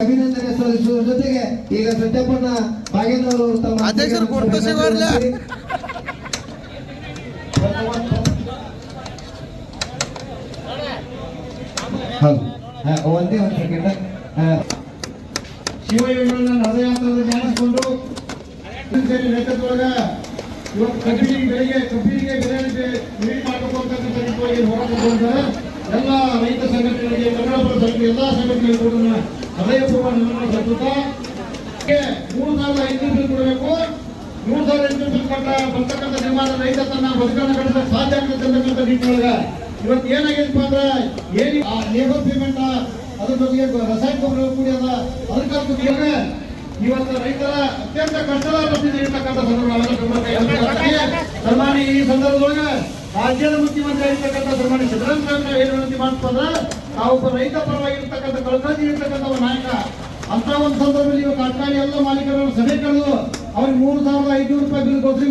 ಅಭಿನಂದನೆ ಸಲ್ಲಿಸುವ ಜೊತೆಗೆ ಈಗ ಸತ್ಯಪ್ಪನ ಬಾಗೇನವರು ತಮ್ಮ ಅಧ್ಯಕ್ಷರು ಸಿಗೋರ್ಲ? ಹೌದು. ಒಂದೇ ಒಂದು ಸೆಕೆಂಡ್ ಶಿವಯೋಗಿಗಳನ್ನ ಹೃದಯಾಂತರದ ಧ್ಯಾನಿಸಿಕೊಂಡು ಸೇರಿ ನೇತೃತ್ವದೊಳಗ ಇವತ್ತು ಕಬ್ಬಿಗೆ ಬೆಳೆಗೆ ಕಬ್ಬಿಗೆ ಬೆಲೆ ಮಾಡಬೇಕು ಅಂತಕ್ಕಂಥ ಹೋರಾಟ ಎಲ್ಲ ರೈತ ಸಂಘಟನೆಗಳಿಗೆ ಕನ್ನಡಪರ ಸಂಘ ಎಲ್ಲ ಸಂಘಟನೆಗಳು ಕೂಡ ಹೃದಯಪೂರ್ವ ನಮ್ಮನ್ನು ಸಲ್ಲುತ್ತಾ ಮೂರು ಸಾವಿರದ ಐದುನೂರು ಕೊಡಬೇಕು. ಮೂರು ಸಾವಿರದ ಐದುನೂರು ಕೊಟ್ಟ ಬರ್ತಕ್ಕಂಥ ನಿರ್ಮಾಣ ರೈತ ತನ್ನ ಬದುಕನ್ನು ಕಳಿಸಕ್ಕೆ ಸಾಧ್ಯ ಆಗ್ತದೆ ಅಂತಕ್ಕಂಥ ನಿಟ್ಟಿನೊಳಗ ಇವತ್ತು ಏನಾಗಿದೆಪ್ಪ ಅಂದ್ರೆ ಏನು ಆ ಲೇಬರ್ ಪೇಮೆಂಟ್ ಅದ್ರ ಜೊತೆಗೆ ರಸಾಯನಿಕ ಗೊಬ್ಬರ ಕೂಡಿ ಅದ. ಅದಕ್ಕಾಗಿ ಇವತ್ತು ರೈತರ ಅತ್ಯಂತ ಕಷ್ಟದ ಪರಿಸ್ಥಿತಿ ಇರ್ತಕ್ಕಂಥ ಸಂದರ್ಭ ಸನ್ಮಾನಿ ಈ ಸಂದರ್ಭದೊಳಗ ರಾಜ್ಯದ ಮುಖ್ಯಮಂತ್ರಿ ಆಗಿರ್ತಕ್ಕಂಥ ಸನ್ಮಾನಿ ಸಿದ್ದರಾಮಯ್ಯ ಏನು ವಿನಂತಿ ಮಾಡ್ತಂದ್ರ ತಾವೊಬ್ಬ ರೈತ ಪರವಾಗಿರ್ತಕ್ಕಂಥ ಕಳಕಳಿ ಇರ್ತಕ್ಕಂಥ ಒಬ್ಬ ನಾಯಕ, ಅಂತ ಒಂದು ಸಂದರ್ಭದಲ್ಲಿ ಇವತ್ತು ಕಾರ್ಖಾನೆ ಎಲ್ಲ ಮಾಲೀಕರನ್ನು ಸಭೆ ಕರೆದು ಅವ್ರಿಗೆ ಮೂರು ಸಾವಿರದ ಐದುನೂರು ರೂಪಾಯಿ ಬಿಲ್ ಘೋಷಣೆ